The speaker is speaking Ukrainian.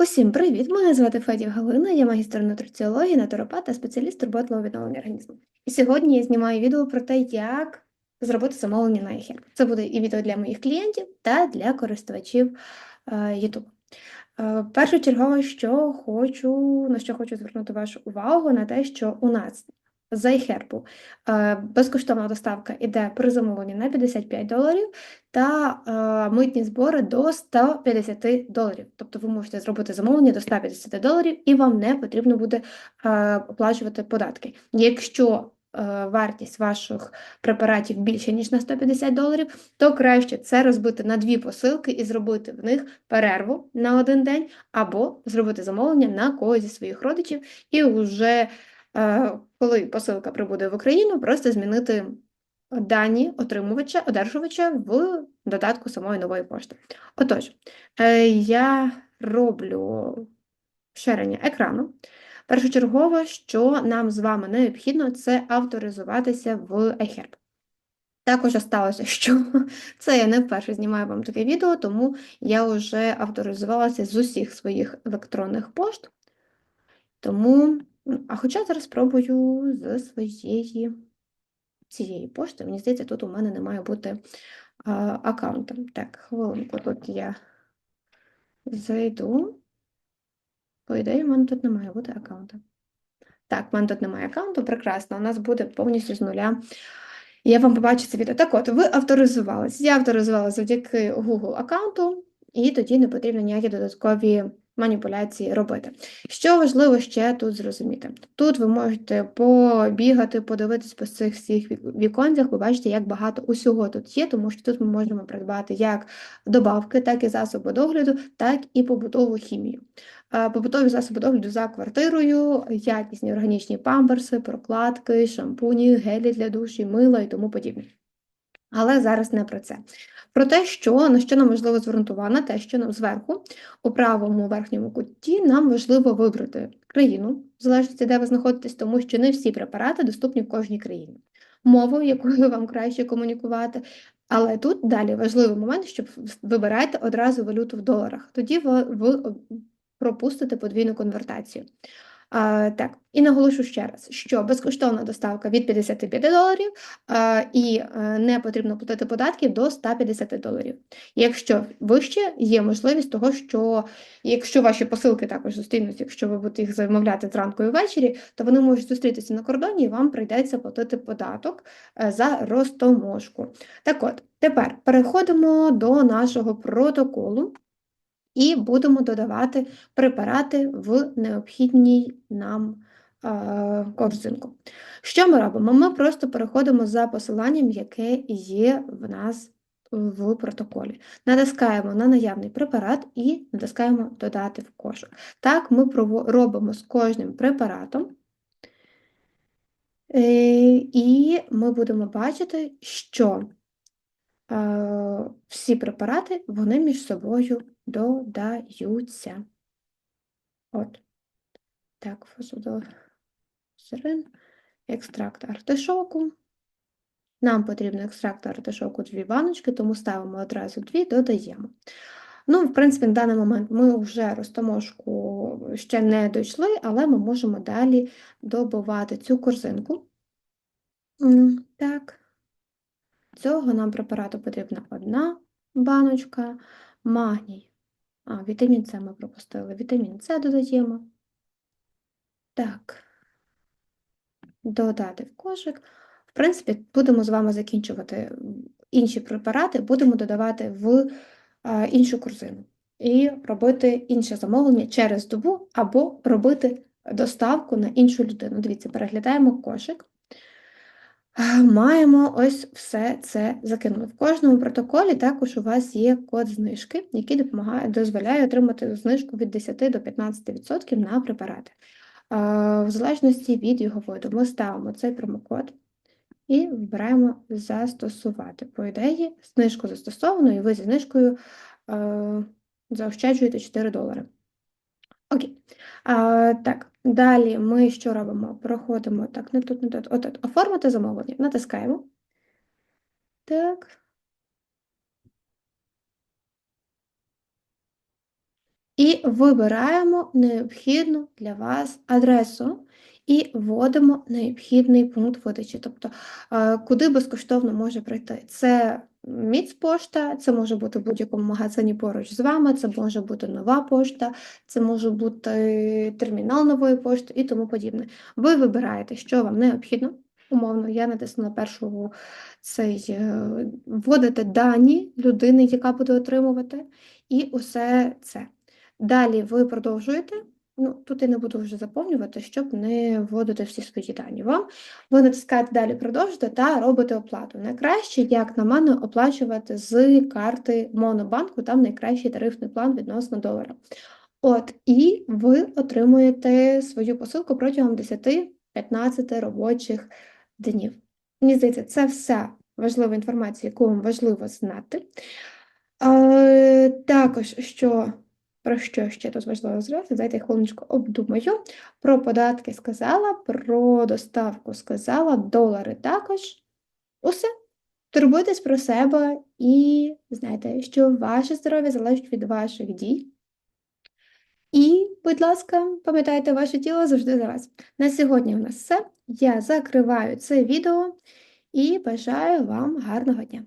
Усім привіт! Мене звати Федів Галина, я магістр нутриціології, натуропат та спеціаліст роботного відновлення організму. І сьогодні я знімаю відео про те, як зробити замовлення на ехі. Це буде і відео для моїх клієнтів та для користувачів е, YouTube. Е, Першочергово, що хочу, на що хочу звернути вашу увагу, на те, що у нас з iHerb е, безкоштовна доставка іде при замовленні на 55 доларів та е, митні збори до 150 доларів. Тобто ви можете зробити замовлення до 150 доларів і вам не потрібно буде е, оплачувати податки. Якщо вартість ваших препаратів більше, ніж на 150 доларів, то краще це розбити на дві посилки і зробити в них перерву на один день, або зробити замовлення на когось зі своїх родичів, і вже коли посилка прибуде в Україну, просто змінити дані отримувача, одержувача в додатку самої нової пошти. Отож, е, я роблю ширення екрану. Першочергово, що нам з вами необхідно, це авторизуватися в iHerb. Також сталося, що це я не вперше знімаю вам таке відео, тому я вже авторизувалася з усіх своїх електронних пошт. Тому, а хоча зараз спробую з своєї цієї пошти, мені здається, тут у мене не має бути аккаунта. Так, хвилинку, тут я зайду. По ідеї, в мене тут не має бути аккаунта. Так, в мене тут немає аккаунту, прекрасно, у нас буде повністю з нуля. Я вам побачу це відео. Так от, ви авторизувалися. Я авторизувалася завдяки Google аккаунту, і тоді не потрібно ніякі додаткові маніпуляції робити. Що важливо ще тут зрозуміти? Тут ви можете побігати, подивитись по цих всіх віконцях, ви бачите, як багато усього тут є, тому що тут ми можемо придбати як добавки, так і засоби догляду, так і побутову хімію. Побутові засоби догляду за квартирою, якісні органічні памперси, прокладки, шампуні, гелі для душі, мила і тому подібне. Але зараз не про це. Про те, що на що нам важливо на те, що нам зверху, у правому верхньому куті, нам важливо вибрати країну, в залежності, де ви знаходитесь, тому що не всі препарати доступні в кожній країні. Мову, якою вам краще комунікувати. Але тут далі важливий момент, щоб вибирати одразу валюту в доларах. Тоді ви, ви пропустите подвійну конвертацію. Так, і наголошу ще раз, що безкоштовна доставка від 55 доларів і е, не потрібно платити податків до 150 доларів. Якщо вище, є можливість того, що якщо ваші посилки також зустрінуться, якщо ви будете їх замовляти зранку і ввечері, то вони можуть зустрітися на кордоні і вам прийдеться платити податок е, за розтоможку. Так от, тепер переходимо до нашого протоколу і будемо додавати препарати в необхідній нам корзинку. Що ми робимо? Ми просто переходимо за посиланням, яке є в нас в протоколі. Натискаємо на наявний препарат і натискаємо Додати в кошик. Так, ми робимо з кожним препаратом. Е, і ми будемо бачити, що всі препарати вони між собою додаються. От. Так, фазодозерин, екстракт артишоку. Нам потрібно екстракт артишоку дві баночки, тому ставимо одразу дві, додаємо. Ну, в принципі, на даний момент ми вже розтаможку ще не дійшли, але ми можемо далі добувати цю корзинку. Так, цього нам препарату потрібна одна баночка, магній а, вітамін С ми пропустили. Вітамін С додаємо. Так, додати в кошик. В принципі, будемо з вами закінчувати інші препарати, будемо додавати в іншу корзину і робити інше замовлення через добу або робити доставку на іншу людину. Дивіться, переглядаємо кошик. Маємо ось все це закинули. В кожному протоколі також у вас є код знижки, який допомагає, дозволяє отримати знижку від 10 до 15% на препарати. В залежності від його виду, ми ставимо цей промокод і вибираємо застосувати. По ідеї, знижку застосовано, і ви зі знижкою заощаджуєте 4 долари. Окей. А, Так, далі ми що робимо? Проходимо так, не тут, не тут. От, оформити замовлення. Натискаємо. Так. і вибираємо необхідну для вас адресу і вводимо необхідний пункт видачі, тобто куди безкоштовно може прийти. Це Міцпошта, це може бути в будь-якому магазині поруч з вами, це може бути нова пошта, це може бути термінал нової пошти і тому подібне. Ви вибираєте, що вам необхідно. Умовно, я натиснула першу цей е, вводите дані людини, яка буде отримувати, і усе це. Далі ви продовжуєте. Ну, тут я не буду вже заповнювати, щоб не вводити всі свої дані вам. Ви натискаєте далі продовжити та робите оплату. Найкраще, як на мене, оплачувати з карти Монобанку, там найкращий тарифний план відносно долара. От, і ви отримуєте свою посилку протягом 10-15 робочих днів. Мені здається, це вся важлива інформація, яку вам важливо знати. Е, також, що, про що ще тут важливо зробити, дайте я хвилиночку обдумаю. Про податки сказала, про доставку сказала, долари також. Усе. Турбуйтесь про себе і знайте, що ваше здоров'я залежить від ваших дій. І, будь ласка, пам'ятайте, ваше тіло завжди за вас. На сьогодні у нас все. Я закриваю це відео і бажаю вам гарного дня.